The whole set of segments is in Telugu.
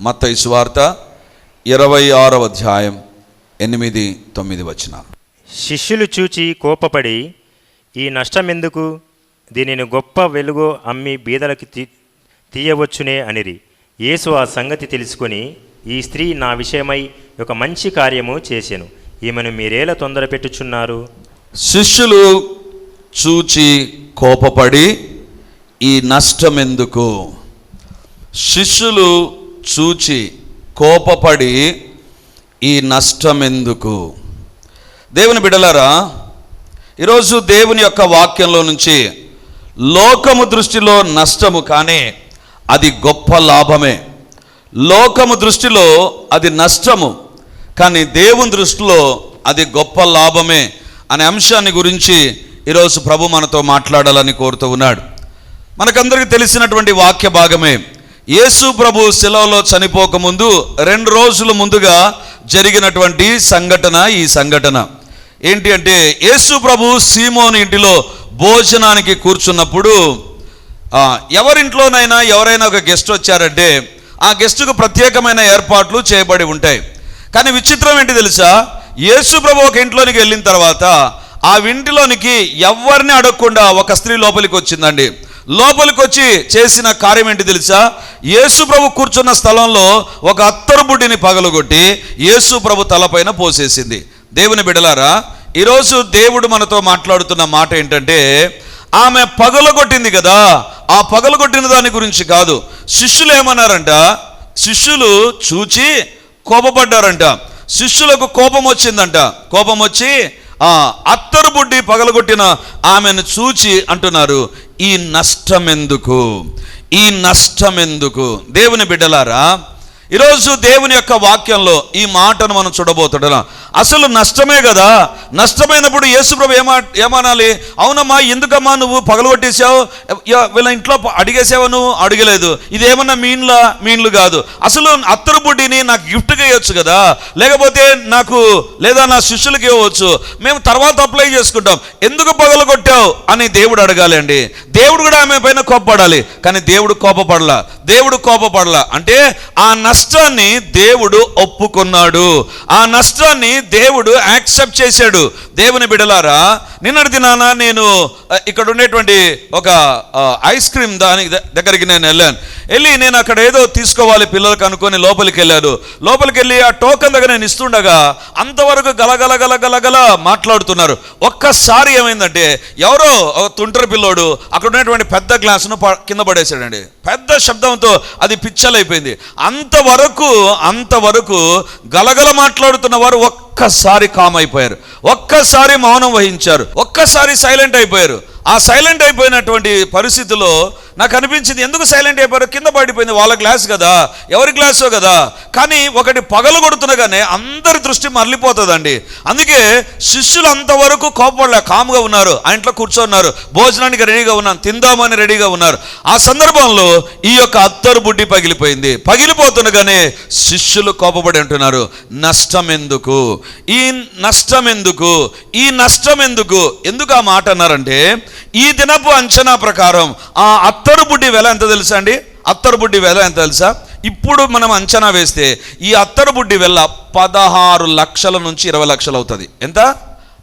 మత్తయి సువార్త ఇరవై ఆరవ అధ్యాయం ఎనిమిది తొమ్మిది వచనాలు శిష్యులు చూచి కోపపడి ఈ నష్టమెందుకు? దీనిని గొప్ప వెలుగు అమ్మి బీదలకి తీ తీయవచ్చునే అనిరి. యేసు ఆ సంగతి తెలుసుకొని ఈ స్త్రీ నా విషయమై ఒక మంచి కార్యము చేసెను. ఈమెను మీరేలా తొందర పెట్టుచున్నారు? శిష్యులు చూచి కోపపడి ఈ నష్టం ఎందుకు శిష్యులు చూచి కోపపడి ఈ నష్టం ఎందుకు దేవుని బిడలారా ఈరోజు దేవుని యొక్క వాక్యంలో నుంచి లోకము దృష్టిలో నష్టము కానీ అది గొప్ప లాభమే. లోకము దృష్టిలో అది నష్టము కానీ దేవుని దృష్టిలో అది గొప్ప లాభమే అనే అంశాన్ని గురించి ఈరోజు ప్రభు మనతో మాట్లాడాలని కోరుతూ ఉన్నాడు. మనకందరికీ తెలిసినటువంటి వాక్య భాగమే యేసు ప్రభు శిలవలో చనిపోకముందు రెండు రోజుల ముందుగా జరిగినటువంటి సంఘటన ఈ సంఘటన. ఏంటి అంటే యేసు ప్రభు సీమోని ఇంటిలో భోజనానికి కూర్చున్నప్పుడు ఎవరింట్లోనైనా ఎవరైనా ఒక గెస్ట్ వచ్చారంటే ఆ గెస్టుకు ప్రత్యేకమైన ఏర్పాట్లు చేయబడి ఉంటాయి. కానీ విచిత్రం ఏంటి తెలుసా? యేసు ప్రభు ఒక ఇంట్లోనికి వెళ్ళిన తర్వాత ఆ ఇంటిలోనికి ఎవరిని అడగకుండా ఒక స్త్రీ లోపలికి వచ్చిందండి. లోపలికి వచ్చి చేసిన కార్యం ఏంటి తెలుసా? యేసు ప్రభు కూర్చున్న స్థలంలో ఒక అత్తరు బుడ్డిని పగలగొట్టి యేసు ప్రభు తలపైన పోసేసింది. దేవుని బిడలారా ఈరోజు దేవుడు మనతో మాట్లాడుతున్న మాట ఏంటంటే ఆమె పగలగొట్టింది కదా. ఆ పగలగొట్టిన దాని గురించి కాదు. శిష్యులు ఏమన్నారంట? శిష్యులు చూచి కోపపడ్డారంట. శిష్యులకు కోపం వచ్చిందంట. కోపం వచ్చి ఆ అత్తరు బుడ్డి పగలగొట్టిన ఆమెను చూచి అంటున్నారు ఈ నష్టం ఎందుకు ఈ నష్టం ఎందుకు దేవుని బిడ్డలారా ఈరోజు దేవుని యొక్క వాక్యంలో ఈ మాటను మనం చూడబోతున్నాం. అసలు నష్టమే కదా? నష్టమైనప్పుడు యేసుప్రభు ఏమా ఏమనాలి? అవునమ్మా ఎందుకమ్మా నువ్వు పగలగొట్టేసావు వీళ్ళ ఇంట్లో ప- అడిగేసావా నువ్వు? అడగలేదు. ఇది మీన్లా మీన్లు కాదు. అసలు అత్తరు బుడ్డిని నాకు గిఫ్ట్గా ఇవ్వచ్చు కదా? లేకపోతే నాకు లేదా నా శిష్యులకి ఇవ్వచ్చు? మేము తర్వాత అప్లై చేసుకుంటాం. ఎందుకు పగలగొట్టావు అని దేవుడు అడగాలి అండి. దేవుడు కూడా ఆమె పైన కోపపడాలి. కానీ దేవుడు కోపపడలా. దేవుడు కోపపడలా. అంటే ఆ నష్ట నష్టాన్ని దేవుడు ఒప్పుకున్నాడు. ఆ నష్టాన్ని దేవుడు యాక్సెప్ట్ చేశాడు. దేవుని బిడలారా నిన్నటి దినాన నేను ఇక్కడ ఉండేటువంటి ఒక ఐస్ క్రీమ్ దాని దగ్గరికి నేను వెళ్ళాను. వెళ్ళి నేను అక్కడ ఏదో తీసుకోవాలి పిల్లలకు అనుకొని లోపలికి వెళ్ళాను. లోపలికి వెళ్ళి ఆ టోకన్ దగ్గర నేను ఇస్తుండగా అంతవరకు గలగల గల గలగల మాట్లాడుతున్నారు. ఒక్కసారి ఏమైందంటే ఎవరో ఒక తుంటరి పిల్లోడు అక్కడ ఉన్నటువంటి పెద్ద గ్లాసును ప- కింద పడేశాడండి. పెద్ద శబ్దంతో అది పిచ్చలైపోయింది. అంతవరకు అంతవరకు గలగల మాట్లాడుతున్న వారు ఒక్కసారి కామ్ అయిపోయారు. ఒక్కసారి మౌనం వహించారు. ఒక్కసారి సైలెంట్ అయిపోయారు. ఆ సైలెంట్ అయిపోయినటువంటి పరిస్థితిలో నాకు అనిపించింది ఎందుకు సైలెంట్ అయిపోయారు కింద పడిపోయింది వాళ్ళ గ్లాస్ కదా ఎవరి గ్లాసో కదా. కానీ ఒకటి పగలు కొడుతునగానే అందరి దృష్టి మరలిపోతుందండి. అందుకే శిష్యులు అంతవరకు కోపడలే కాముగా ఉన్నారు ఆ ఇంట్లో కూర్చోన్నారు భోజనానికి రెడీగా ఉన్నాను తిందామని రెడీగా ఉన్నారు. ఆ సందర్భంలో ఈ యొక్క అత్తరు బుడ్డి పగిలిపోయింది. పగిలిపోతుండగానే శిష్యులు కోపపడి అంటున్నారు నష్టం ఎందుకు? ఈ నష్టం ఎందుకు? ఈ నష్టం ఎందుకు? ఎందుకు ఆ మాట అన్నారంటే ఈ దినపు అంచనా ప్రకారం ఆ అత్త అత్తరు బుడ్డి వెల ఎంత తెలుసా అండి? అత్తరు బుడ్డి వెల ఎంత తెలుసా? ఇప్పుడు మనం అంచనా వేస్తే ఈ అత్తరు బుడ్డి వెల్ల పదహారు లక్షల నుంచి ఇరవై లక్షలు అవుతుంది. ఎంత?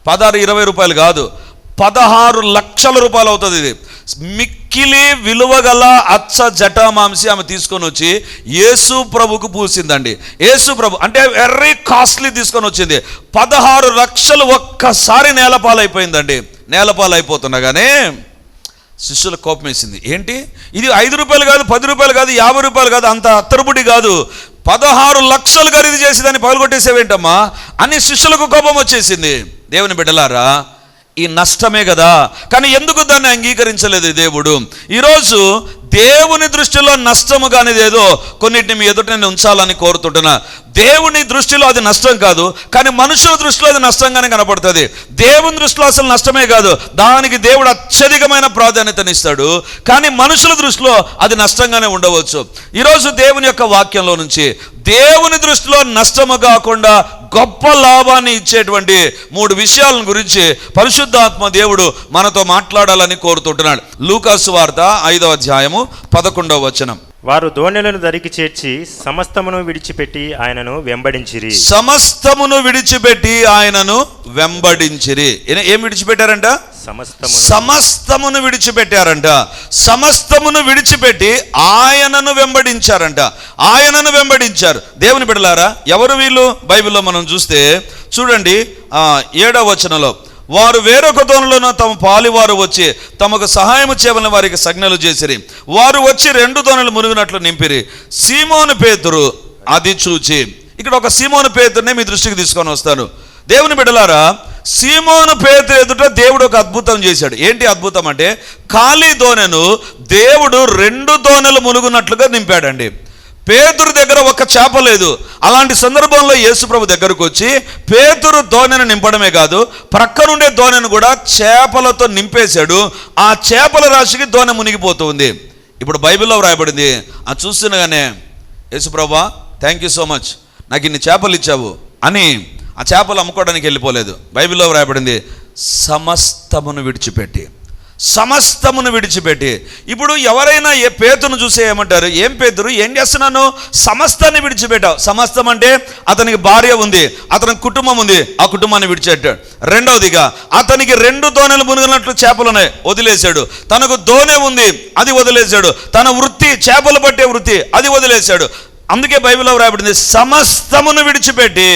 పదహారు ఇరవై రూపాయలు కాదు. పదహారు లక్షల రూపాయలు అవుతుంది ఇది. మిక్కిలి విలువగల అచ్చ జటామాంసి ఆమె తీసుకొని వచ్చి యేసు ప్రభుకు పూసిందండి. యేసు ప్రభు అంటే వెరీ కాస్ట్లీ తీసుకొని వచ్చింది. పదహారు లక్షలు ఒక్కసారి నేలపాలైపోయిందండి. నేలపాలైపోతుండగానే శిష్యుల కోపం వేసింది ఏంటి? ఇది ఐదు రూపాయలు కాదు పది రూపాయలు కాదు యాభై రూపాయలు కాదు అంత అత్తరుబుడి కాదు. పదహారు లక్షలు ఖరీదు చేసి దాన్ని పగలగొట్టేసేవేంటమ్మా? అని శిష్యులకు కోపం వచ్చేసింది. దేవుని బిడ్డలారా ఈ నష్టమే కదా. కానీ ఎందుకు దాన్ని అంగీకరించలేదు దేవుడు? ఈరోజు దేవుని దృష్టిలో నష్టము కానిదేదో కొన్నిటిని మీ ఎదుట నేను ఉంచాలని కోరుతుంటున్నా. దేవుని దృష్టిలో అది నష్టం కాదు కానీ మనుషుల దృష్టిలో అది నష్టంగానే కనపడుతుంది. దేవుని దృష్టిలో అసలు నష్టమే కాదు దానికి దేవుడు అత్యధికమైన ప్రాధాన్యతనిస్తాడు కానీ మనుషుల దృష్టిలో అది నష్టంగానే ఉండవచ్చు. ఈరోజు దేవుని యొక్క వాక్యంలో నుంచి దేవుని దృష్టిలో నష్టము కాకుండా గొప్ప లాభాన్ని ఇచ్చేటువంటి మూడు విషయాలను గురించి పరిశుద్ధాత్మ దేవుడు మనతో మాట్లాడాలని కోరుతుంటున్నాడు. లూకాసు వార్త ఐదవ అధ్యాయము పదకొండవ వచనం. వారు దోణెలను దరికి చేర్చి సమస్తమును విడిచిపెట్టి ఆయనను వెంబడించిరి. సమస్తమును విడిచిపెట్టి ఆయనను వెంబడించిరి. ఏ- విడిచిపెట్టారంట? సమస్తమును. సమస్తమును విడిచిపెట్టారంట. సమస్తమును విడిచిపెట్టి ఆయనను వెంబడించారంట. ఆయనను వెంబడించారు. దేవుని బిడలారా ఎవరు వీళ్ళు? బైబిల్లో మనం చూస్తే చూడండి ఆ, ఏడవ వచనంలో. వారు వేరొక దోణిలోనూ తమ పాలివారు వచ్చి తమకు సహాయము చేయమని వారికి సజ్ఞలు చేసిరి. వారు వచ్చి రెండు దోణులు మునిగినట్లు నింపిరి. సీమోను పేతురు అది చూచి. ఇక్కడ ఒక సీమోను పేతురునే మీ దృష్టికి తీసుకొని వస్తాను. దేవుని బిడ్డలారా సీమోను పేతురు ఎదుట దేవుడు ఒక అద్భుతం చేశాడు. ఏంటి అద్భుతం అంటే ఖాళీ దోనెను దేవుడు రెండు దోణెలు మునుగునట్లుగా నింపాడండి. పేతురు దగ్గర ఒక చేప లేదు. అలాంటి సందర్భంలో యేసుప్రభు దగ్గరకు వచ్చి పేతురు దోణెను నింపడమే కాదు ప్రక్కనుండే దోణెను కూడా చేపలతో నింపేశాడు. ఆ చేపల రాశికి దోణె మునిగిపోతుంది. ఇప్పుడు బైబిల్లో వ్రాయబడింది. అది చూస్తుండగానే యేసుప్రభా థ్యాంక్ యూ సో మచ్ నాకు ఇన్ని చేపలు ఇచ్చావు అని ఆ చేపలు అమ్ముకోవడానికి వెళ్ళిపోలేదు. బైబిల్లో వ్రాయబడింది సమస్తమును విడిచిపెట్టి. సమస్తమును విడిచిపెట్టి. ఇప్పుడు ఎవరైనా ఏ పేతును చూసే ఏమంటారు? ఏం పేతురు? ఏం చేస్తున్నాను? సమస్తాన్ని విడిచిపెట్టావు. సమస్తం అంటే అతనికి భార్య ఉంది అతని కుటుంబం ఉంది ఆ కుటుంబాన్ని విడిచిపెట్టాడు. రెండవదిగా అతనికి రెండు దోణెలు మునిగినట్లు చేపలు ఉన్నాయి వదిలేశాడు. తనకు దోణె ఉంది అది వదిలేశాడు. తన వృత్తి చేపలు పట్టే వృత్తి అది వదిలేశాడు. అందుకే బైబిల్లో రాయబడింది సమస్తమును విడిచిపెట్టి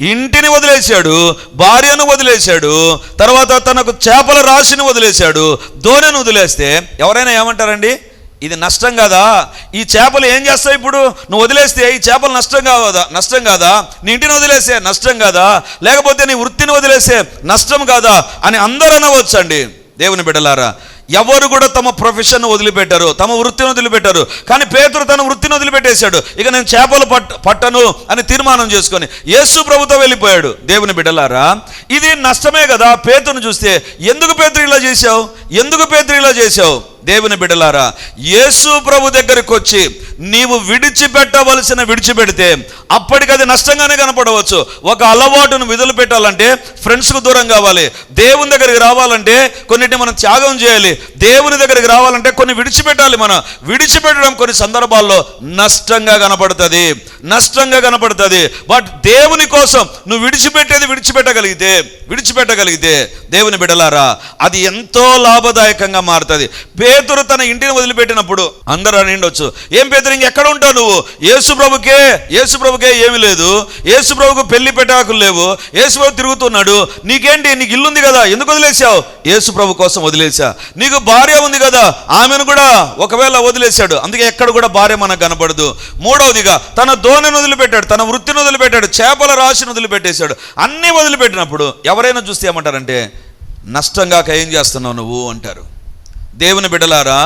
ఇంటిని వదిలేశాడు భార్యను వదిలేశాడు తర్వాత తనకు చేపల రాశిని వదిలేశాడు దోణెను వదిలేస్తే ఎవరైనా ఏమంటారండి? ఇది నష్టం కాదా? ఈ చేపలు ఏం చేస్తావు ఇప్పుడు? నువ్వు వదిలేస్తే ఈ చేపలు నష్టం కాదా నష్టం కాదా? నీ ఇంటిని వదిలేసే నష్టం కాదా? లేకపోతే నీ వృత్తిని వదిలేసే నష్టం కాదా? అని అందరూ అనవచ్చండి. దేవుని బిడ్డలారా ఎవరు కూడా తమ ప్రొఫెషన్ వదిలిపెట్టారు తమ వృత్తిని వదిలిపెట్టారు. కానీ పేతురు తన వృత్తిని వదిలిపెట్టేశాడు. ఇక నేను చేపలు పట్ పట్టను అని తీర్మానం చేసుకొని యేసు ప్రభుతో వెళ్ళిపోయాడు. దేవుని బిడ్డలారా ఇది నష్టమే కదా పేతును చూస్తే. ఎందుకు పేతురు ఇలా చేశావు? ఎందుకు పేతురు ఇలా చేశావు? దేవుని బిడ్డలారా యేసు ప్రభు దగ్గరికి వచ్చి నీవు విడిచిపెట్టవలసిన విడిచిపెడితే అప్పటికి అది నష్టంగానే కనపడవచ్చు. ఒక అలవాటును విధులు పెట్టాలంటే ఫ్రెండ్స్కు దూరం కావాలి. దేవుని దగ్గరికి రావాలంటే కొన్నిటిని మనం త్యాగం చేయాలి. దేవుని దగ్గరికి రావాలంటే కొన్ని విడిచిపెట్టాలి మనం. విడిచిపెట్టడం కొన్ని సందర్భాల్లో నష్టంగా కనపడుతుంది. నష్టంగా కనపడుతుంది. బట్ దేవుని కోసం నువ్వు విడిచిపెట్టేది విడిచిపెట్టగలిగితే విడిచిపెట్టగలిగితే దేవుని బిడలారా అది ఎంతో లాభదాయకంగా మారుతుంది. పేతురు తన ఇంటిని వదిలిపెట్టినప్పుడు అందరూ అని ఉండొచ్చు. ఏం పేతురు ఇంకెక్కడ ఉంటావు నువ్వు? యేసుప్రభుకే యేసుప్రభుకే ఏమి ఏమీ లేదు. యేసుప్రభుకు పెళ్ళి పెట్టాకులు లేవు. యేసుప్రభు తిరుగుతున్నాడు. నీకేంటి? నీకు ఇల్లు ఉంది కదా. ఎందుకు వదిలేసావు యేసుప్రభు కోసం వదిలేసా నీ నీకు భార్య ఉంది కదా ఆమెను కూడా ఒకవేళ వదిలేశాడు అందుకే ఎక్కడ కూడా భార్య మనకు కనబడదు. మూడవదిగా తన దోణిని వదిలిపెట్టాడు తన వృత్తిని వదిలిపెట్టాడు చేపల రాశిని వదిలిపెట్టేశాడు. అన్నీ వదిలిపెట్టినప్పుడు ఎవరైనా చూస్తే ఏమంటారంటే నష్టంగా ఏం చేస్తున్నావు నువ్వు అంటారు. దేవుని బిడ్డలారా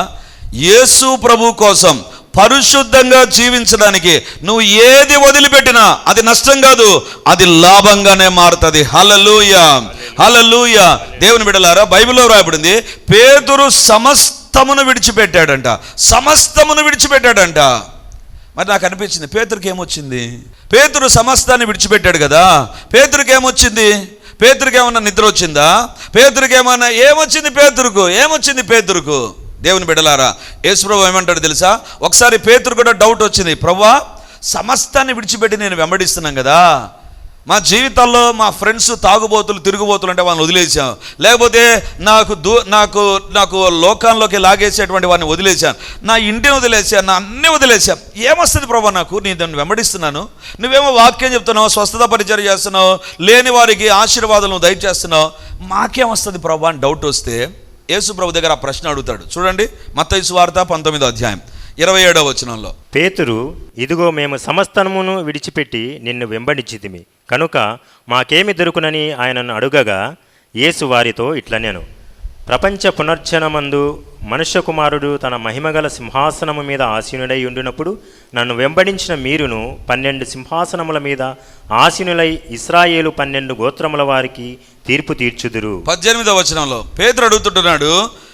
యేసు ప్రభు కోసం పరిశుద్ధంగా జీవించడానికి నువ్వు ఏది వదిలిపెట్టినా అది నష్టం కాదు అది లాభంగానే మారుతుంది. హలలుయ హలలుయ దేవుని బిడలారా బైబిల్లో రాయబడింది పేతురు సమస్తమును విడిచిపెట్టాడంట. సమస్తమును విడిచిపెట్టాడంట. మరి నాకు అనిపించింది పేతురికి ఏమొచ్చింది? పేతురు సమస్తాన్ని విడిచిపెట్టాడు కదా. పేతురికి ఏమొచ్చింది? పేతురికి ఏమన్నా నిద్ర వచ్చిందా? పేతురికి ఏమన్నా ఏమొచ్చింది పేతురుకు? ఏమొచ్చింది పేతురుకు? దేవుని బిడ్డలారా యేసుప్రభు ఏమంటాడు తెలుసా? ఒకసారి పేతురు కూడా డౌట్ వచ్చింది. ప్రభా సమస్తాన్ని విడిచిపెట్టి నేను వెంబడిస్తున్నాను కదా. మా జీవితాల్లో మా ఫ్రెండ్స్ తాగుబోతులు తిరుగుబోతులు అంటే వాళ్ళని వదిలేసాం లేకపోతే నాకు దూ నాకు నాకు లోకాల్లోకి లాగేసేటువంటి వాడిని వదిలేశాను. నా ఇంటిని వదిలేసాను నా అన్నీ వదిలేసాం ఏమొస్తుంది ప్రభా నాకు? నేను దాన్ని వెంబడిస్తున్నాను. నువ్వేమో వాక్యం చెప్తున్నావు స్వస్థత పరిచయం చేస్తున్నావు లేని వారికి ఆశీర్వాదాలను దయచేస్తున్నావు. మాకేమొస్తుంది ప్రభా అని డౌట్ వస్తే యేసు ప్రభు దగ్గర ఆ ప్రశ్న అడుగుతాడు. చూడండి మత్తయి వార్త పంతొమ్మిదో అధ్యాయం ఇరవై ఏడవ వచనంలో. పేతురు ఇదిగో మేము సమస్తమును విడిచిపెట్టి నిన్ను వెంబడించితిమి. కనుక మాకేమి దొరుకునని ఆయనను అడుగగా యేసు వారితో ఇట్లనేను. ప్రపంచ పునర్జనమందు మనుష్య కుమారుడు తన మహిమగల సింహాసనము మీద ఆసీనుడై ఉండినప్పుడు నన్ను వెంబడించిన మీరును పన్నెండు సింహాసనముల మీద ఆసీనులై ఇస్రాయేలు పన్నెండు గోత్రముల వారికి తీర్పు తీర్చుదురు. పద్దెనిమిదవ వచనంలో పేదరు అడుగుతుంటున్నాడు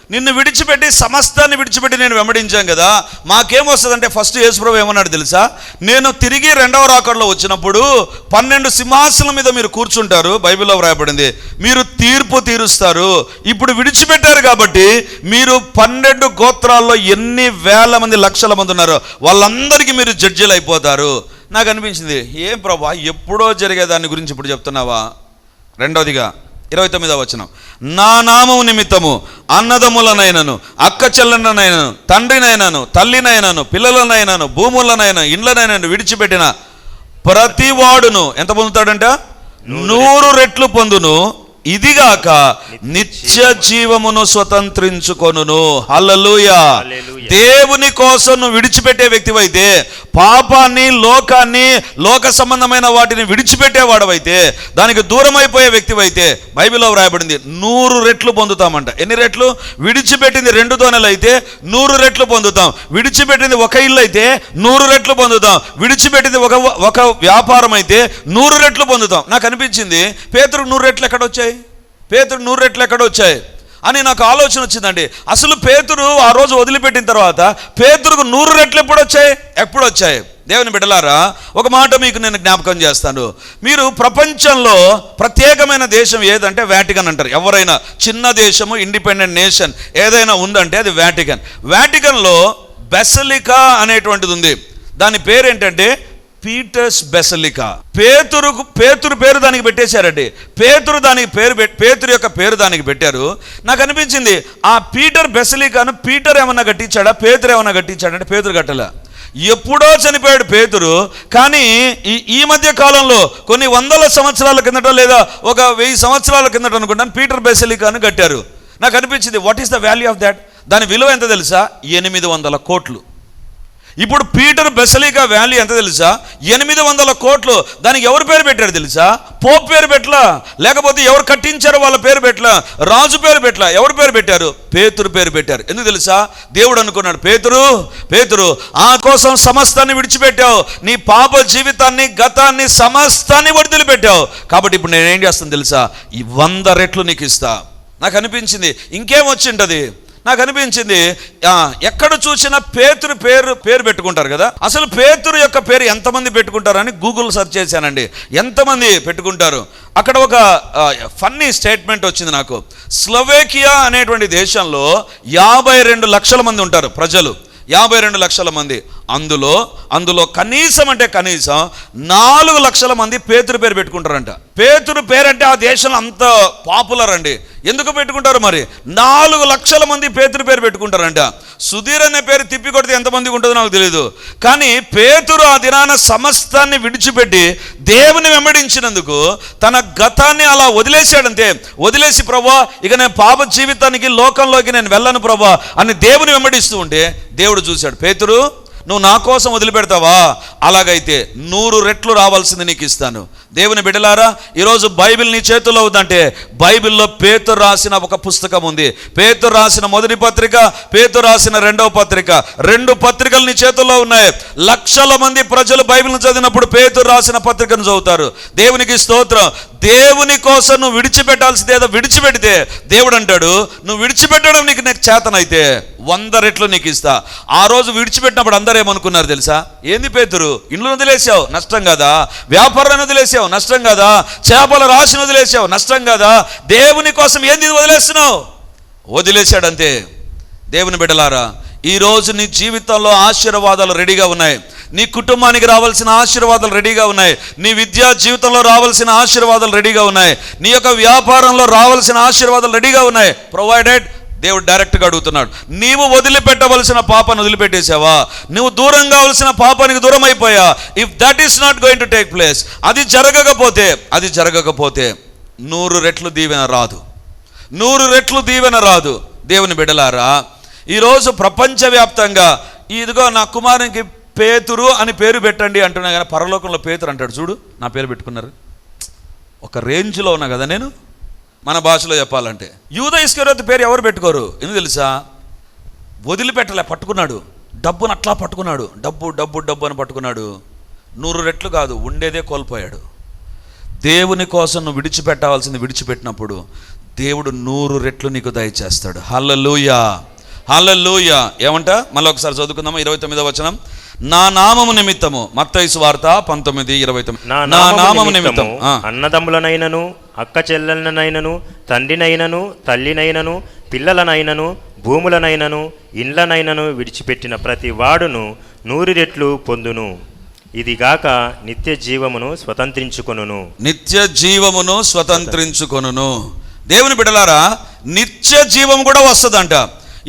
నిన్ను విడిచిపెట్టి సమస్తాన్ని విడిచిపెట్టి నేను వెంబడించాం కదా మాకేమొస్తుందంటే ఫస్ట్ యేసుప్రభు ఏమన్నాడు తెలుసా? నేను తిరిగి రెండవ రాకడలో వచ్చినప్పుడు పన్నెండు సింహాసనం మీద మీరు కూర్చుంటారు బైబిల్లో వ్రాయబడింది. మీరు తీర్పు తీరుస్తారు. ఇప్పుడు విడిచిపెట్టారు కాబట్టి మీరు పన్నెండు గోత్రాల్లో ఎన్ని వేల మంది లక్షల మంది ఉన్నారు వాళ్ళందరికీ మీరు జడ్జిలు అయిపోతారు. నాకు అనిపించింది ఏం ప్రభా ఎప్పుడో జరిగే దాని గురించి ఇప్పుడు చెప్తున్నావా? రెండవదిగా ఇరవై తొమ్మిదవ వచనం. నా నామము నిమిత్తము అన్నదమ్ములనైనను అక్క చెల్లెనైనను తండ్రినైనను తల్లినైనను పిల్లలనైనను భూములనైనా ఇండ్లనైనను విడిచిపెట్టిన ప్రతి వాడును ఎంత పొందుతాడంట? నూరు రెట్లు పొందును. ఇదిగాక నిత్య జీవమును స్వతంత్రించుకొనును. హల్లెలూయా. హల్లెలూయా. దేవుని కోసం నువ్వు విడిచిపెట్టే వ్యక్తివైతే పాపాన్ని లోకాన్ని లోక సంబంధమైన వాటిని విడిచిపెట్టేవాడవైతే దానికి దూరం అయిపోయే వ్యక్తివైతే బైబిల్లో వ్రాయబడింది నూరు రెట్లు పొందుతామంట. ఎన్ని రెట్లు? విడిచిపెట్టింది రెండు దోనెలు అయితే నూరు రెట్లు పొందుతాం. విడిచిపెట్టింది ఒక ఇల్లు అయితే నూరు రెట్లు పొందుతాం. విడిచిపెట్టింది ఒక ఒక వ్యాపారం అయితే నూరు రెట్లు పొందుతాం. నాకు అనిపించింది పేతురు నూరు రెట్లు ఎక్కడ వచ్చాయి? పేతుడు నూరు రెట్లు ఎక్కడ వచ్చాయి? అని నాకు ఆలోచన వచ్చిందండి. అసలు పేతురు ఆ రోజు వదిలిపెట్టిన తర్వాత పేతురుకు నూరు రెట్లు ఎప్పుడు వచ్చాయి? ఎప్పుడు వచ్చాయి? దేవుని బిడ్డలారా ఒక మాట మీకు నేను జ్ఞాపకం చేస్తాను. మీరు ప్రపంచంలో ప్రత్యేకమైన దేశం ఏదంటే వ్యాటికన్ అంటారు. ఎవరైనా చిన్న దేశము ఇండిపెండెంట్ నేషన్ ఏదైనా ఉందంటే అది వ్యాటికన్ వ్యాటికన్లో బెసలికా అనేటువంటిది ఉంది. దాని పేరేంటంటే పీటర్స్ బెసలికా. పేతురుకు పేతురు పేరు దానికి పెట్టేశారండి. పేతురు దానికి పేరు పేతురు యొక్క పేరు దానికి పెట్టారు. నాకు అనిపించింది ఆ పీటర్ బెసలికాను పీటర్ ఏమన్నా కట్టించాడా? పేతురు ఏమన్నా కట్టించాడా అంటే పేతురు కట్టలే. ఎప్పుడో చనిపోయాడు పేతురు కానీ ఈ ఈ మధ్య కాలంలో కొన్ని వందల సంవత్సరాల కిందట లేదా ఒక వెయ్యి సంవత్సరాల కిందట అనుకుంటాను పీటర్ బెసలికాను కట్టారు. నాకు అనిపించింది what is the value of that దాని విలువ ఎంత తెలుసా? ఎనిమిది వందల కోట్లు. ఇప్పుడు పీటర్ బెసలికా వ్యాల్యూ ఎంత తెలుసా? ఎనిమిది వందల కోట్లు. దానికి ఎవరు పేరు పెట్టారు తెలుసా? పోప్ పేరు పెట్టలా? లేకపోతే ఎవరు కట్టించారో వాళ్ళ పేరు పెట్టలా? రాజు పేరు పెట్టలా? ఎవరు పేరు పెట్టారు? పేతురు పేరు పెట్టారు. ఎందుకు తెలుసా? దేవుడు అనుకున్నాడు పేతురు పేతురు ఆ కోసం సమస్తాన్ని విడిచిపెట్టావు. నీ పాప జీవితాన్ని గతాన్ని సమస్తాన్ని వదిలిపెట్టావు. కాబట్టి ఇప్పుడు నేనేం చేస్తాను తెలుసా? ఈ వంద రెట్లు నీకు ఇస్తా. నాకు అనిపించింది. ఇంకేం వచ్చింటది నాకు అనిపించింది ఎక్కడ చూసినా పేతురు పేరు పేరు పెట్టుకుంటారు కదా. అసలు పేతురు యొక్క పేరు ఎంతమంది పెట్టుకుంటారని గూగుల్ సెర్చ్ చేశానండి. ఎంతమంది పెట్టుకుంటారు? అక్కడ ఒక ఫన్నీ స్టేట్మెంట్ వచ్చింది నాకు. స్లోవేకియా అనేటువంటి దేశంలో యాభై రెండు లక్షల మంది ఉంటారు ప్రజలు. యాభై రెండు లక్షల మంది. అందులో అందులో కనీసం అంటే కనీసం నాలుగు లక్షల మంది పేతురు పేరు పెట్టుకుంటారంట. పేతురు పేరంటే ఆ దేశంలో అంత పాపులర్ అండి. ఎందుకు పెట్టుకుంటారు మరి? నాలుగు లక్షల మంది పేతురు పేరు పెట్టుకుంటారంట. సుధీర్ అనే పేరు తిప్పి కొడితే ఎంతమందికి ఉంటుందో నాకు తెలియదు కానీ పేతురు ఆ దినాన సమస్తాన్ని విడిచిపెట్టి దేవుని వెంబడించినందుకు తన గతాన్ని అలా వదిలేశాడంతే. వదిలేసి ప్రభా ఇక నేను పాప జీవితానికి లోకంలోకి నేను వెళ్ళను ప్రభా అని దేవుని వెంబడిస్తూ ఉంటే దేవుడు చూశాడు. పేతురు నువ్వు నా కోసం వదిలిపెడతావా? అలాగైతే నూరు రెట్లు రావాల్సింది నీకు ఇస్తాను. దేవుని బిడ్డలారా ఈరోజు బైబిల్ నీ చేతుల్లో ఉందంటే బైబిల్లో పేతురు రాసిన ఒక పుస్తకం ఉంది. పేతురు రాసిన మొదటి పత్రిక పేతురు రాసిన రెండవ పత్రిక. రెండు పత్రికలు నీ చేతుల్లో ఉన్నాయి. లక్షల మంది ప్రజలు బైబిల్ని చదివినప్పుడు పేతురు రాసిన పత్రికను చదువుతారు. దేవునికి స్తోత్రం. దేవుని కోసం నువ్వు విడిచిపెట్టాల్సింది ఏదో విడిచిపెడితే దేవుడు అంటాడు నువ్వు విడిచిపెట్టడం నీకు నీకు చేతనైతే వంద రెట్లు నీకు ఇస్తా. ఆ రోజు విడిచిపెట్టినప్పుడు అందరూ ఏమనుకున్నారు తెలుసా? ఏంది పేతురు? ఇండ్లు వదిలేసావు? నష్టం కదా? వ్యాపారాన్ని వదిలేసావు? నష్టం కదా? చేపల రాశిని వదిలేసావు నష్టం కదా? దేవుని కోసం ఏంది వదిలేస్తున్నావు? వదిలేశాడంతే. దేవుని బిడ్డలారా ఈ రోజు నీ జీవితంలో ఆశీర్వాదాలు రెడీగా ఉన్నాయి. నీ కుటుంబానికి రావాల్సిన ఆశీర్వాదాలు రెడీగా ఉన్నాయి. నీ విద్యా జీవితంలో రావాల్సిన ఆశీర్వాదాలు రెడీగా ఉన్నాయి. నీ యొక్క వ్యాపారంలో రావాల్సిన ఆశీర్వాదాలు రెడీగా ఉన్నాయి. ప్రొవైడెడ్ దేవుడు డైరెక్ట్గా అడుగుతున్నాడు నీవు వదిలిపెట్టవలసిన పాపను వదిలిపెట్టేశావా? నువ్వు దూరం కావలసిన పాపానికి దూరం అయిపోయా if that is not going to take place అది జరగకపోతే అది జరగకపోతే నూరు రెట్లు దీవెన రాదు. నూరు రెట్లు దీవెన రాదు. దేవుని బిడలారా ఈరోజు ప్రపంచవ్యాప్తంగా ఇదిగో నా కుమారునికి పేతురు అని పేరు పెట్టండి అంటున్నా కానీ పరలోకంలో పేతురు అంటాడు. చూడు నా పేరు పెట్టుకున్నారు. ఒక రేంజ్లో ఉన్నా కదా నేను? మన భాషలో చెప్పాలంటే. యూద ఇస్కరోత్ పేరు ఎవరు పెట్టుకోరు? ఎందుకు తెలుసా? వదిలిపెట్టలే పట్టుకున్నాడు. డబ్బును అట్లా పట్టుకున్నాడు. డబ్బు డబ్బు డబ్బు అని పట్టుకున్నాడు. నూరు రెట్లు కాదు ఉండేదే కోల్పోయాడు. దేవుని కోసం నువ్వు విడిచిపెట్టవలసింది విడిచిపెట్టినప్పుడు దేవుడు నూరు రెట్లు నీకు దయచేస్తాడు. హల్లలోయ! హల్లలోయ! ఏమంట? మళ్ళీ ఒకసారి చదువుకుందామా? ఇరవై తొమ్మిదో వచనం. నా నామము నిమిత్తము. మత్తయి వార్త పంతొమ్మిది ఇరవై తొమ్మిది. నా నామము నిమిత్తం. అన్నదమ్ములనైనను అక్క చెల్లెలనైనను తండ్రినైనను తల్లినైనను పిల్లలనైనను భూములనైనను ఇండ్లనైనను విడిచిపెట్టిన ప్రతి వాడును నూరు రెట్లు పొందును ఇదిగాక నిత్య జీవమును స్వతంత్రించుకొనును. నిత్య జీవమును స్వతంత్రించుకొనును. దేవుని బిడలారా నిత్య జీవం కూడా వస్తుందంట.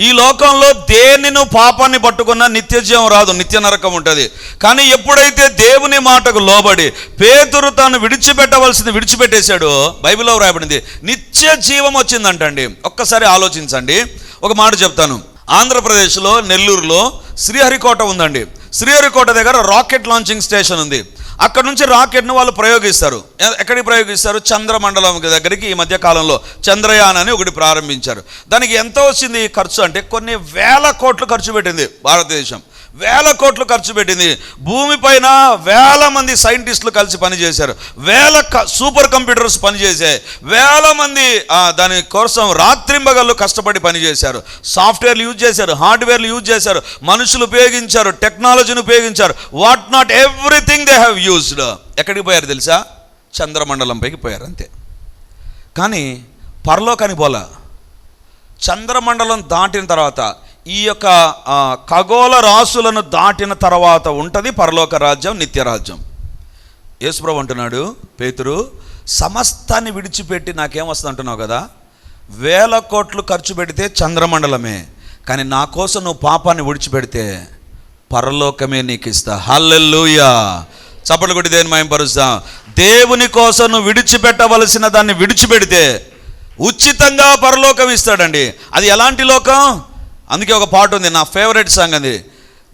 ఈ లోకంలో దేనిను పాపాన్ని పట్టుకున్నా నిత్య జీవం రాదు నిత్య నరకం ఉంటుంది. కానీ ఎప్పుడైతే దేవుని మాటకు లోబడి పేతురు తాను విడిచిపెట్టవలసింది విడిచిపెట్టేశాడో బైబిల్లో రాయబడింది నిత్య జీవం వచ్చిందంటండి. ఒక్కసారి ఆలోచించండి. ఒక మాట చెప్తాను. ఆంధ్రప్రదేశ్లో నెల్లూరులో శ్రీహరికోట ఉందండి. శ్రీహరికోట దగ్గర రాకెట్ లాంచింగ్ స్టేషన్ ఉంది. అక్కడ నుంచి రాకెట్ను వాళ్ళు ప్రయోగిస్తారు. ఎక్కడికి ప్రయోగిస్తారు? చంద్రమండలం దగ్గరికి ఈ మధ్య కాలంలో చంద్రయాన్ అని ఒకటి ప్రారంభించారు. దానికి ఎంత వచ్చింది ఖర్చు అంటే కొన్ని వేల కోట్లు ఖర్చు పెట్టింది భారతదేశం. వేల కోట్లు ఖర్చు పెట్టింది. భూమిపైన వేల మంది సైంటిస్టులు కలిసి పనిచేశారు వేల క- సూపర్ కంప్యూటర్స్ పనిచేసాయి వేల మంది దాని కోసం రాత్రింబగళ్ళు కష్టపడి పనిచేశారు సాఫ్ట్వేర్లు యూజ్ చేశారు హార్డ్వేర్లు యూజ్ చేశారు మనుషులు ఉపయోగించారు టెక్నాలజీని ఉపయోగించారు. What not everything they have used. ఎక్కడికి పోయారు తెలుసా? చంద్రమండలంపైకి పోయారు అంతే. కానీ పరలోకానికి పోలా. చంద్రమండలం దాటిన తర్వాత ఈ యొక్క ఖగోళ రాసులను దాటిన తర్వాత ఉంటుంది పరలోక రాజ్యం నిత్యరాజ్యం యేసుప్రభు అంటున్నాడు పేతురు సమస్తాన్ని విడిచిపెట్టి నాకేం వస్తుంది అంటున్నావు కదా? వేల కోట్లు ఖర్చు పెడితే చంద్రమండలమే కానీ నా కోసం నువ్వు పాపాన్ని విడిచిపెడితే పరలోకమే నీకు ఇస్తా. హల్లెల్లుయా చప్పట్లు కొట్టి దేని మాయంపరుస్తా? దేవుని కోసం నువ్వు విడిచిపెట్టవలసిన దాన్ని విడిచిపెడితే ఉచితంగా పరలోకం ఇస్తాడండి. అది ఎలాంటి లోకం? అందుకే ఒక పాట ఉంది నా ఫేవరెట్ సాంగ్ అది.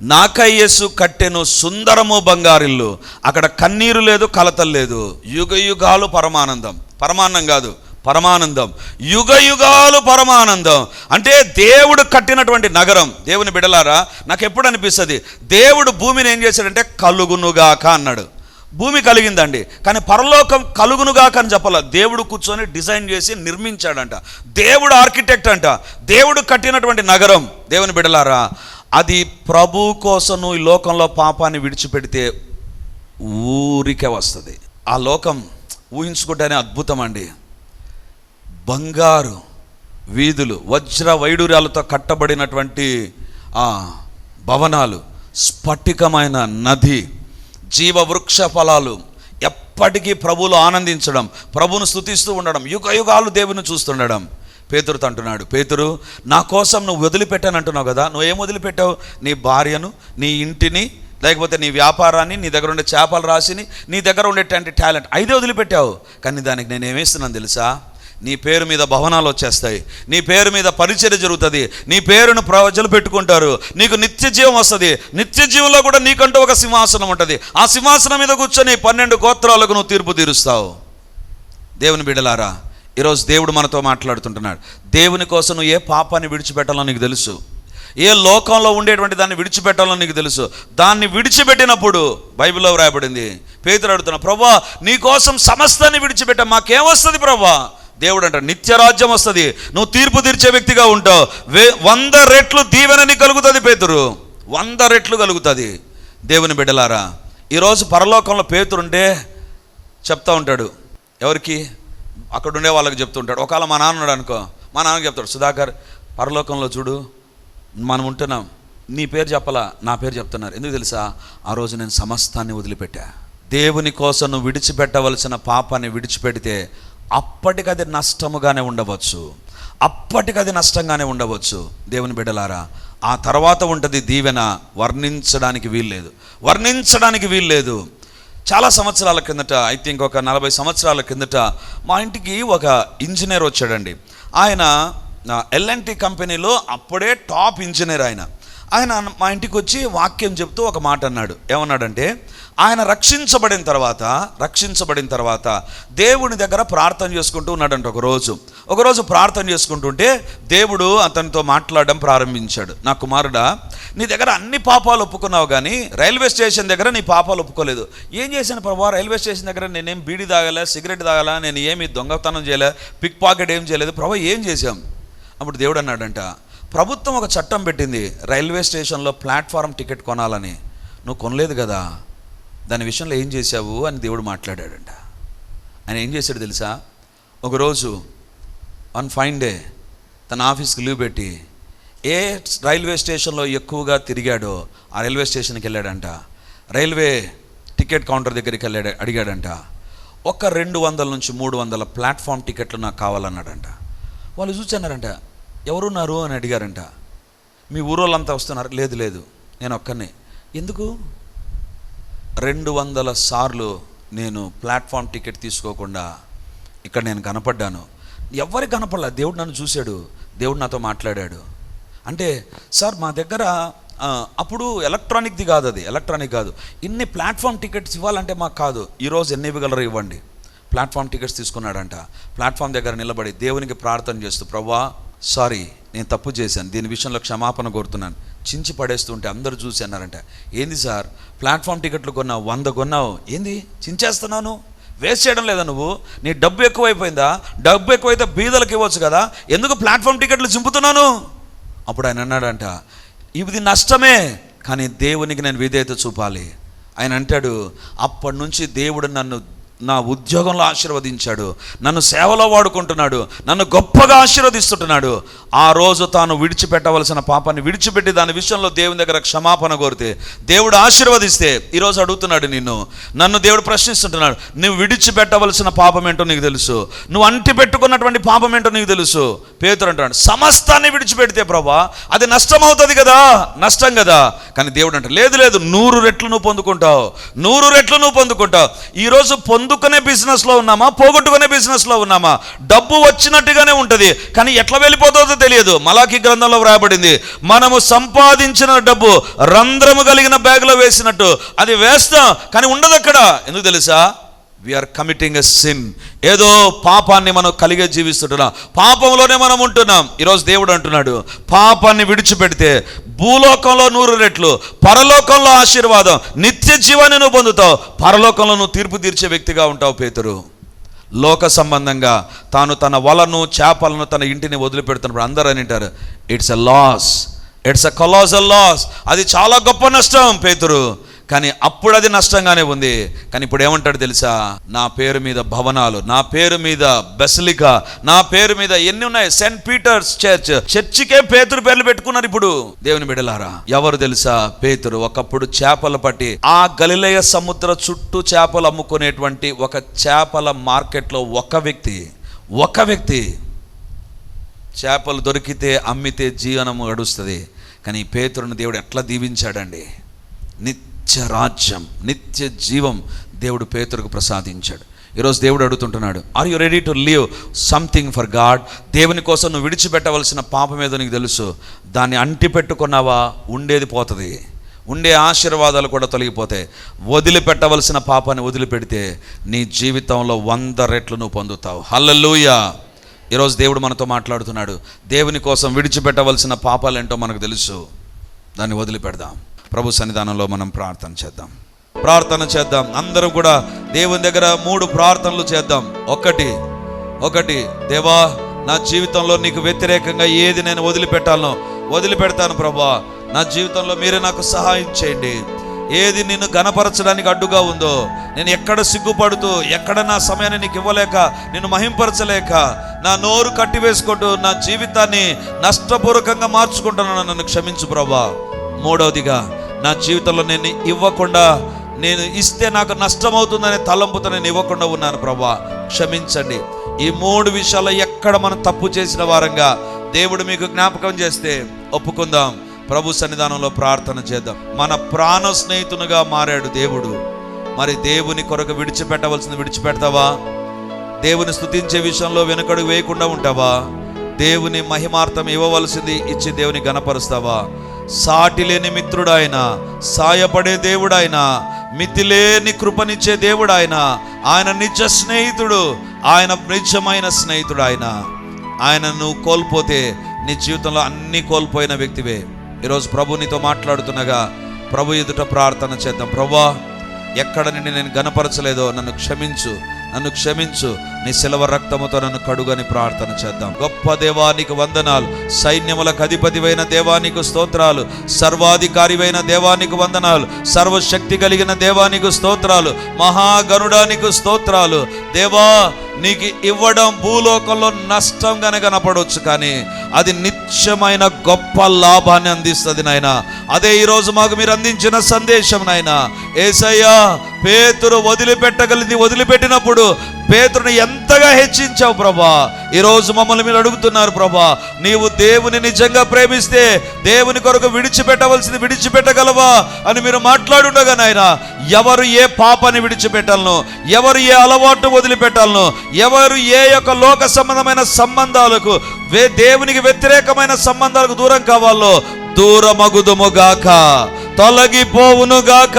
నాకయ్యసు కట్టెను సుందరము బంగారిల్లు అక్కడ కన్నీరు లేదు కలతలు లేదు. యుగ యుగాలు పరమానందం. పరమాన్నం కాదు పరమానందం. యుగ యుగాలు పరమానందం. అంటే దేవుడు కట్టినటువంటి నగరం. దేవుని బిడలారా నాకు ఎప్పుడు అనిపిస్తుంది? దేవుడు భూమిని ఏం చేశాడంటే కలుగునుగాక అన్నాడు. భూమి కలిగిందండి. కానీ పరలోకం కలుగునుగాక అని చెప్పాల. దేవుడు కూర్చొని డిజైన్ చేసి నిర్మించాడంట. దేవుడు ఆర్కిటెక్ట్ అంట. దేవుడు కట్టినటువంటి నగరం. దేవుని బిడలారా అది ప్రభు కోసం ఈ లోకంలో పాపాన్ని విడిచిపెడితే ఊరికే వస్తుంది. ఆ లోకం ఊహించుకుంటేనే అద్భుతం అండి. బంగారు వీధులు వజ్ర వైడూర్యాలతో కట్టబడినటువంటి భవనాలు స్ఫటికమైన నది జీవవృక్ష ఫలాలు ఎప్పటికీ ప్రభువులు ఆనందించడం ప్రభును స్థుతిస్తూ ఉండడం యుగ యుగాలు దేవుని చూస్తుండడం. పేతురుతో అంటున్నాడు పేతురు నా కోసం నువ్వు వదిలిపెట్టాను అంటున్నావు కదా నువ్వు ఏం వదిలిపెట్టావు? నీ భార్యను నీ ఇంటిని లేకపోతే నీ వ్యాపారాన్ని నీ దగ్గర ఉండే చేపలు రాసిని నీ దగ్గర ఉండేటువంటి టాలెంట్ ఐదే వదిలిపెట్టావు. కానీ దానికి నేను ఏమేస్తున్నాను తెలుసా? నీ పేరు మీద భవనాలు వచ్చేస్తాయి. నీ పేరు మీద పరిచర్య జరుగుతుంది. నీ పేరును ప్రజలు పెట్టుకుంటారు. నీకు నిత్య జీవం వస్తుంది. నిత్య జీవంలో కూడా నీకంటూ ఒక సింహాసనం ఉంటుంది. ఆ సింహాసనం మీద కూర్చొని పన్నెండు గోత్రాలకు నువ్వు తీర్పు తీరుస్తావు. దేవుని బిడలారా ఈరోజు దేవుడు మనతో మాట్లాడుతుంటున్నాడు. దేవుని కోసం నువ్వు ఏ పాపాన్ని విడిచిపెట్టాలో నీకు తెలుసు. ఏ లోకంలో ఉండేటువంటి దాన్ని విడిచిపెట్టాలో నీకు తెలుసు. దాన్ని విడిచిపెట్టినప్పుడు బైబిల్లో వ్రాయబడింది. పేతులు అడుగుతున్నా ప్రభా నీ కోసం సమస్తాన్ని విడిచిపెట్టా మాకేమొస్తుంది ప్రభా? దేవుడు అంటాడు నిత్యరాజ్యం వస్తుంది. నువ్వు తీర్పు తీర్చే వ్యక్తిగా ఉంటావు. వే వంద రెట్లు దీవెనని కలుగుతుంది పేతురు. వంద రెట్లు కలుగుతుంది. దేవుని బిడ్డలారా ఈరోజు పరలోకంలో పేతురుంటే చెప్తా ఉంటాడు. ఎవరికి? అక్కడ ఉండే వాళ్ళకి చెప్తుంటాడు ఒకవేళ మా నాన్న అనుకో మా నాన్న చెప్తాడు సుధాకర్ పరలోకంలో చూడు మనం ఉంటున్నాం. నీ పేరు చెప్పలా? నా పేరు చెప్తున్నారు. ఎందుకు తెలుసా? ఆ రోజు నేను సమస్తాన్ని వదిలిపెట్టా. దేవుని కోసం నువ్వు విడిచిపెట్టవలసిన పాపాన్ని విడిచిపెడితే అప్పటికది నష్టముగానే ఉండవచ్చు. అప్పటికది నష్టంగానే ఉండవచ్చు. దేవుని బిడ్డలారా ఆ తర్వాత ఉంటుంది దీవెన వర్ణించడానికి వీల్లేదు. వర్ణించడానికి వీల్లేదు. చాలా సంవత్సరాల కిందట ఐ థింక్ ఒక నలభై సంవత్సరాల కిందట మా ఇంటికి ఒక ఇంజనీర్ వచ్చాడండి. ఆయన ఎల్ఎన్టీ కంపెనీలో అప్పుడే టాప్ ఇంజనీర్ ఆయన. ఆయన మా ఇంటికి వచ్చి వాక్యం చెప్తూ ఒక మాట అన్నాడు. ఏమన్నాడంటే ఆయన రక్షించబడిన తర్వాత రక్షించబడిన తర్వాత దేవుని దగ్గర ప్రార్థన చేసుకుంటూ ఉన్నాడంట ఒకరోజు. ఒకరోజు ప్రార్థన చేసుకుంటుంటే దేవుడు అతనితో మాట్లాడడం ప్రారంభించాడు. నా కుమారుడా నీ దగ్గర అన్ని పాపాలు ఒప్పుకున్నావు కానీ రైల్వే స్టేషన్ దగ్గర నీ పాపాలు ఒప్పుకోలేదు. ఏం చేశాను ప్రభావ రైల్వే స్టేషన్ దగ్గర నేనేం బీడీ తాగలే సిగరెట్ తాగలా నేను ఏమి దొంగతనం చేయలే పిక్ పాకెట్ ఏం చేయలేదు. ప్రభా ఏం చేశాం? అప్పుడు దేవుడు అన్నాడంట ప్రభుత్వం ఒక చట్టం పెట్టింది రైల్వే స్టేషన్లో ప్లాట్ఫారం టికెట్ కొనాలని. నువ్వు కొనలేదు కదా. దాని విషయంలో ఏం చేశావు? అని దేవుడు మాట్లాడాడంట. ఆయన ఏం చేశాడు తెలుసా? ఒకరోజు వన్ ఫైన్ డే తన ఆఫీస్కి లీవ్ పెట్టి ఏ రైల్వే స్టేషన్లో ఎక్కువగా తిరిగాడో ఆ రైల్వే స్టేషన్కి వెళ్ళాడంట. రైల్వే టికెట్ కౌంటర్ దగ్గరికి వెళ్ళాడు అడిగాడంట. ఒక రెండు వందల నుంచి మూడు వందల ప్లాట్ఫామ్ టికెట్లు నాకు కావాలన్నాడంట. వాళ్ళు చూసన్నారంట ఎవరున్నారు అని అడిగారంట. మీ ఊరోళ్ళంతా వస్తున్నారు? లేదు లేదు. నేను ఒక్కనే. ఎందుకు? రెండు వందల సార్లు నేను ప్లాట్ఫామ్ టికెట్ తీసుకోకుండా ఇక్కడ నేను కనపడ్డాను. ఎవరికి కనపడలా? దేవుడు నన్ను చూశాడు. దేవుడు నాతో మాట్లాడాడు. అంటే సార్ మా దగ్గర అప్పుడు ఎలక్ట్రానిక్ది కాదు అది. ఎలక్ట్రానిక్ కాదు. ఇన్ని ప్లాట్ఫామ్ టికెట్స్ ఇవ్వాలంటే మాకు కాదు. ఈరోజు ఎన్ని ఇవ్వగలరు ఇవ్వండి. ప్లాట్ఫామ్ టికెట్స్ తీసుకున్నాడంట. ప్లాట్ఫామ్ దగ్గర నిలబడి దేవునికి ప్రార్థన చేస్తూ ప్రవ్వా సారీ నేను తప్పు చేశాను. దీని విషయంలో క్షమాపణ కోరుతున్నాను. చించి పడేస్తుంటే అందరూ చూసి అన్నారంట. ఏంది సార్? ప్లాట్ఫామ్ టికెట్లు కొన్నావు వంద కొన్నావు? ఏంది? చించేస్తున్నాను? వేస్ట్ చేయడం లేదా నువ్వు? నీ డబ్బు ఎక్కువైపోయిందా? డబ్బు ఎక్కువైతే బీదలకు ఇవ్వచ్చు కదా? ఎందుకు ప్లాట్ఫామ్ టికెట్లు చింపుతున్నాను? అప్పుడు ఆయన అన్నాడంట ఇది నష్టమే కానీ దేవునికి నేను విధేయత చూపాలి. ఆయన అంటాడు అప్పటి నుంచి దేవుడు నన్ను నా ఉద్యోగంలో ఆశీర్వదించాడు. నన్ను సేవలో వాడుకుంటున్నాడు. నన్ను గొప్పగా ఆశీర్వదిస్తుంటున్నాడు. ఆ రోజు తాను విడిచిపెట్టవలసిన పాపాన్ని విడిచిపెట్టి దాని విషయంలో దేవుని దగ్గర క్షమాపణ కోరితే దేవుడు ఆశీర్వదిస్తే ఈరోజు అడుగుతున్నాడు నిన్ను. నన్ను దేవుడు ప్రశ్నిస్తుంటున్నాడు. నువ్వు విడిచిపెట్టవలసిన పాపం ఏంటో నీకు తెలుసు. నువ్వు అంటి పెట్టుకున్నటువంటి పాపం ఏంటో నీకు తెలుసు. పేతురు అంటాడు సమస్తాన్ని విడిచిపెడితే ప్రభా అది నష్టం అవుతుంది కదా. నష్టం కదా. కానీ దేవుడు అంటే లేదు లేదు నూరు రెట్లు నువ్వు పొందుకుంటావు. నూరు రెట్లు నువ్వు పొందుకుంటావు. ఈరోజు పొందుకునే బిజినెస్లో ఉన్నామా? పోగొట్టుకునే బిజినెస్లో ఉన్నామా? డబ్బు వచ్చినట్టుగానే ఉంటుంది. కానీ ఎట్లా వెళ్ళిపోతుందో తెలియదు. మలాకి గ్రంథంలో వ్రాయబడింది మనము సంపాదించిన డబ్బు రంధ్రము కలిగిన బ్యాగ్లో వేసినట్టు. అది వేస్తాం కానీ ఉండదు అక్కడ. ఎందుకు తెలుసా? వీఆర్ కమిటింగ్ ఎ సిన్ ఏదో పాపాన్ని మనం కలిగే జీవిస్తుంటున్నాం. పాపంలోనే మనం ఉంటున్నాం. ఈరోజు దేవుడు అంటున్నాడు పాపాన్ని విడిచిపెడితే భూలోకంలో నూరు రెట్లు పరలోకంలో ఆశీర్వాదం నిత్య జీవాన్ని నువ్వు పొందుతావు. పరలోకంలో నువ్వు తీర్పు తీర్చే వ్యక్తిగా ఉంటావు పేతురు. లోక సంబంధంగా తాను తన వలను చేపలను తన ఇంటిని వదిలిపెడుతున్నప్పుడు అందరూ అని అంటారు it's a loss it's a colossal loss అది చాలా గొప్ప నష్టం పేతురు. కానీ అప్పుడు అది నష్టంగానే ఉంది. కానీ ఇప్పుడు ఏమంటాడు తెలుసా? నా పేరు మీద భవనాలు నా పేరు మీద బెసలిక నా పేరు మీద ఎన్ని ఉన్నాయి? Saint Peter's church. చర్చికే పేతురు పేర్లు పెట్టుకున్నారు ఇప్పుడు. దేవుని బిడలారా ఎవరు తెలుసా? పేతురు ఒకప్పుడు చేపలు పట్టి ఆ గలిలయ సముద్ర చుట్టూ చేపలు అమ్ముకునేటువంటి ఒక చేపల మార్కెట్లో ఒక వ్యక్తి ఒక వ్యక్తి చేపలు దొరికితే అమ్మితే జీవనం గడుస్తుంది. కానీ పేతురుని దేవుడు ఎట్లా దీవించాడండి? నిత్య రాజ్యం నిత్య జీవం దేవుడు పేతురుకు ప్రసాదించాడు. ఈరోజు దేవుడు అడుగుతుంటున్నాడు are you ready to live something for God దేవుని కోసం నువ్వు విడిచిపెట్టవలసిన పాపం ఏదో నీకు తెలుసు. దాన్ని అంటి పెట్టుకున్నావా ఉండేది పోతుంది. ఉండే ఆశీర్వాదాలు కూడా తొలగిపోతాయి. వదిలిపెట్టవలసిన పాపాన్ని వదిలిపెడితే నీ జీవితంలో వంద రెట్లు నువ్వు పొందుతావు. హల్లెలూయా ఈరోజు దేవుడు మనతో మాట్లాడుతున్నాడు దేవుని కోసం విడిచిపెట్టవలసిన పాపాలేంటో మనకు తెలుసు. దాన్ని వదిలిపెడదాం. ప్రభు సన్నిధానంలో మనం ప్రార్థన చేద్దాం. ప్రార్థన చేద్దాం. అందరం కూడా దేవుని దగ్గర మూడు ప్రార్థనలు చేద్దాం. ఒకటి ఒకటి దేవా నా జీవితంలో నీకు వ్యతిరేకంగా ఏది నేను వదిలిపెట్టాలనో వదిలిపెడతాను ప్రభా. నా జీవితంలో మీరే నాకు సహాయం చేయండి. ఏది నిన్ను గనపరచడానికి అడ్డుగా ఉందో నేను ఎక్కడ సిగ్గుపడుతూ ఎక్కడ నా సమయాన్ని నీకు ఇవ్వలేక నిన్ను మహింపరచలేక నా నోరు కట్టివేసుకుంటూ నా జీవితాన్ని నష్టపూర్వకంగా మార్చుకుంటున్నాను నన్ను క్షమించు ప్రభా. మూడవదిగా నా జీవితంలో నేను ఇవ్వకుండా నేను ఇస్తే నాకు నష్టమవుతుందనే తలంపుతో నేను ఇవ్వకుండా ఉన్నాను ప్రభా. క్షమించండి. ఈ మూడు విషయాల్లో ఎక్కడ మనం తప్పు చేసిన వారంగా దేవుడు మీకు జ్ఞాపకం చేస్తే ఒప్పుకుందాం. ప్రభు సన్నిధానంలో ప్రార్థన చేద్దాం. మన ప్రాణ స్నేహితునిగా మారాడు దేవుడు. మరి దేవుని కొరకు విడిచిపెట్టవలసింది విడిచిపెడతావా? దేవుని స్తుతించే విషయంలో వెనుకడు వేయకుండా ఉంటావా? దేవుని మహిమార్థం ఇవ్వవలసింది ఇచ్చి దేవుని సాటి లేని మిత్రుడాయన సాయపడే దేవుడాయన మితిలేని కృపనిచ్చే దేవుడాయన ఆయన నిజ స్నేహితుడు ఆయన నిజమైన స్నేహితుడు ఆయన ఆయన నువ్వు కోల్పోతే నీ జీవితంలో అన్నీ కోల్పోయిన వ్యక్తివే. ఈరోజు ప్రభు నీతో మాట్లాడుతుండగా ప్రభు ఎదుట ప్రార్థన చేద్దాం. ప్రభా ఎక్కడ నుండి నేను గనపరచలేదో నన్ను క్షమించు. నన్ను క్షమించు. నీ శిలవ రక్తముతో నన్ను కడుగని ప్రార్థన చేద్దాం. గొప్ప దేవానికి వందనాలు. సైన్యములకు అధిపతివైన దేవానికి స్తోత్రాలు. సర్వాధికారివైన దేవానికి వందనాలు. సర్వశక్తి కలిగిన దేవానికి స్తోత్రాలు. మహాగరుడానికి స్తోత్రాలు. దేవా నీకు ఇవ్వడం భూలోకంలో నష్టంగానే కనపడవచ్చు కానీ అది నిత్యమైన గొప్ప లాభాన్ని అందిస్తుంది నాయన. అదే ఈరోజు మాకు మీరు అందించిన సందేశం నాయన. ఏసయ్యా పేతురు వదిలిపెట్టగలిగింది వదిలిపెట్టినప్పుడు పేతురుని ఎంతగా హెచ్చించావు ప్రభా? ఈరోజు మమ్మల్ని మీరు అడుగుతున్నారు ప్రభా నీవు దేవుని నిజంగా ప్రేమిస్తే దేవుని కొరకు విడిచిపెట్టవలసింది విడిచిపెట్టగలవా అని మీరు మాట్లాడుండగా నాయన. ఎవరు ఏ పాపని విడిచిపెట్టాలను ఎవరు ఏ అలవాటు వదిలిపెట్టాలను ఎవరు ఏ యొక్క లోక సంబంధమైన సంబంధాలకు వే- దేవునికి వ్యతిరేకమైన సంబంధాలకు దూరం కావాలో దూరమగుదుముగాక తొలగిపోవునుగాక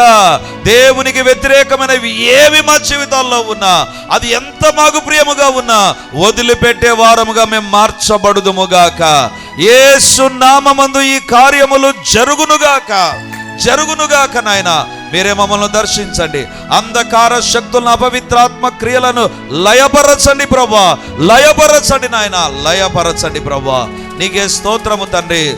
దేవునికి వ్యతిరేకమైనవి ఏవి మా జీవితాల్లో ఉన్నా అది ఎంత మాకు ప్రియముగా ఉన్నా వదిలిపెట్టే వారముగా మేము మార్చబడుదుముగాక యేసు నామమందు ఈ కార్యములు జరుగునుగాక జరుగునుగాక నాయన మీరే మమ్మల్ని దర్శించండి. అంధకార శక్తులను అపవిత్రాత్మ క్రియలను లయపరచండి ప్రభా. లయపరచండి నాయన లయపరచండి ప్రభా. నీకే స్తోత్రము తండ్రి.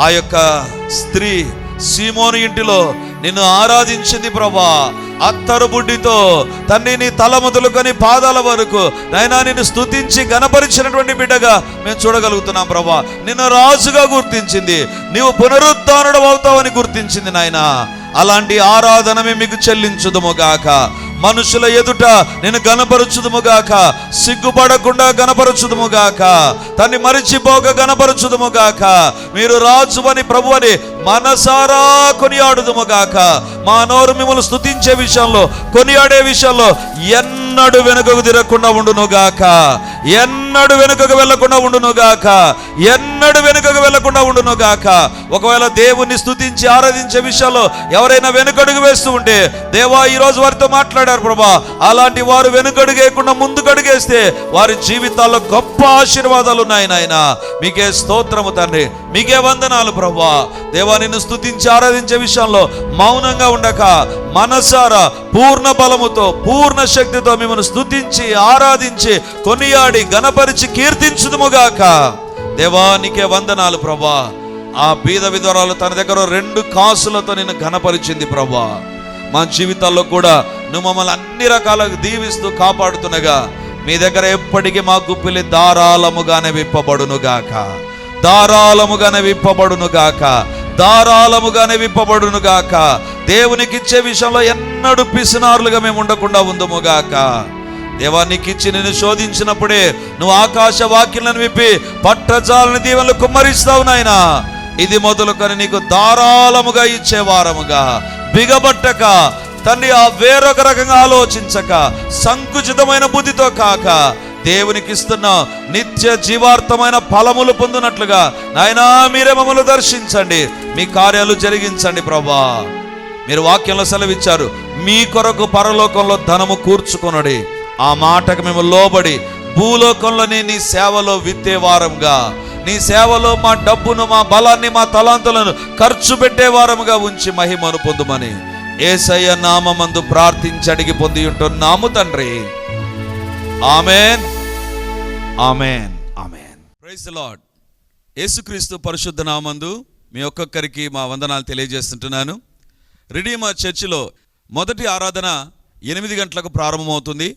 ఆ యొక్క స్త్రీ సీమోను ఇంటిలో నిన్ను ఆరాధించింది ప్రభా. అత్తరు బుడ్డితో తన్ని నీ తల మొదలుకొని పాదాల వరకు నైనా నిన్ను స్తుతించి గణపరిచినటువంటి బిడ్డగా మేము చూడగలుగుతున్నాం ప్రభా. నిన్ను రాజుగా గుర్తించింది. నీవు పునరుద్ధానుడు అవుతావని గుర్తించింది నాయనా. అలాంటి ఆరాధన మేము మీకు చెల్లించుదుము గాక. మనుషుల ఎదుట నేను గనపరచుదుము గాక. సిగ్గుపడకుండా గనపరచుదుము గాక. తన్ని మరిచిపోక గనపరచుదుము గాక. మీరు రాజు అని ప్రభు అని మనసారా కొనియాడుదుము గాక మా నోరు మిమ్మల్ని స్థుతించే విషయంలో కొనియాడే విషయంలో ఎన్నడు వెనుకకు తిరగకుండా ఉండును గాక ఎన్నడు వెనుకకు వెళ్ళకుండా ఉండును గాక ఎన్నడూ వెనుకకు వెళ్ళకుండా ఉండును గాక. ఒకవేళ దేవుణ్ణి స్థుతించి ఆరాధించే విషయంలో ఎవరైనా వెనుకడుగు వేస్తూ ఉంటే దేవా ఈరోజు వారితో మాట్లాడారు ప్రభా. అలాంటి వారు వెనుకడుగేయకుండా ముందుకడుగేస్తే వారి జీవితాల్లో గొప్ప ఆశీర్వాదాలు ఉన్నాయి నాయన. మీకే స్తోత్రము తండ్రి. మీకే వందనాలు ప్రభా. దేవా నిన్ను స్తుతించి ఆరాధించే విషయంలో మౌనంగా ఉండక మనసారా పూర్ణ బలముతో పూర్ణ శక్తితో మిమ్మల్ని స్తుతించి ఆరాధించి కొనియాడి గణపరిచి కీర్తించుదుముగాక దేవానికే వందనాలు ప్రభా. ఆ బీద విధవరాలు తన దగ్గర రెండు కాసులతో నేను ఘనపరిచింది ప్రభా. మా జీవితాల్లో కూడా నువ్వు మమ్మల్ని అన్ని రకాలుగా దీవిస్తూ కాపాడుతున్నగా. మీ దగ్గర ఎప్పటికీ మా గుప్పిలి ధారాళముగానే విప్పబడునుగాక. ధారాళముగానే విప్పబడునుగాక. ధారాళముగానే విప్పబడునుగాక. దేవునికి ఇచ్చే విషయంలో ఎన్నడూ పిసినారులుగా మేము ఉండకుండా ఉందముగాక. దేవా నీకు ఇచ్చి నేను శోధించినప్పుడే నువ్వు ఆకాశ వాక్యాలను విప్పి పట్టజాలని దీవెనలు కుమ్మరిస్తావు నాయనా. ఇది మొదలుకొని నీకు ధారాళముగా ఇచ్చే వారముగా. బిగబట్టక తండ్రి ఆ వేరొక రకంగా ఆలోచించక సంకుచితమైన బుద్ధితో కాక దేవునికి ఇస్తున్న నిత్య జీవార్థమైన ఫలములు పొందినట్లుగా నాయనా మీరే మమ్మల్ని దర్శించండి. మీ కార్యాలు జరిగించండి ప్రభా. మీరు వాక్యంలో సెలవిచ్చారు మీ కొరకు పరలోకంలో ధనము కూర్చుకొనడి ఆ మాటకు మేము లోబడి భూలోకంలోని నీ సేవలో విత్తే వారంగా నీ సేవలో మా డబ్బును మా బలాన్ని మా తలాంతులను ఖర్చు పెట్టేవారముగా ఉంచి మహిమను పొందుమని ఏసయ్య నామమందు ప్రార్థించి అడిగి పొంది ఉంటున్నాము తండ్రి. Amen. Amen. Amen. Praise Lord Yesukreestu పరిశుద్ధ నామందు మీ ఒక్కొక్కరికి మా వందనాలు తెలియజేస్తుంటున్నాను. రిడీమర్ చర్చిలో మొదటి ఆరాధన ఎనిమిది గంటలకు ప్రారంభమవుతుంది.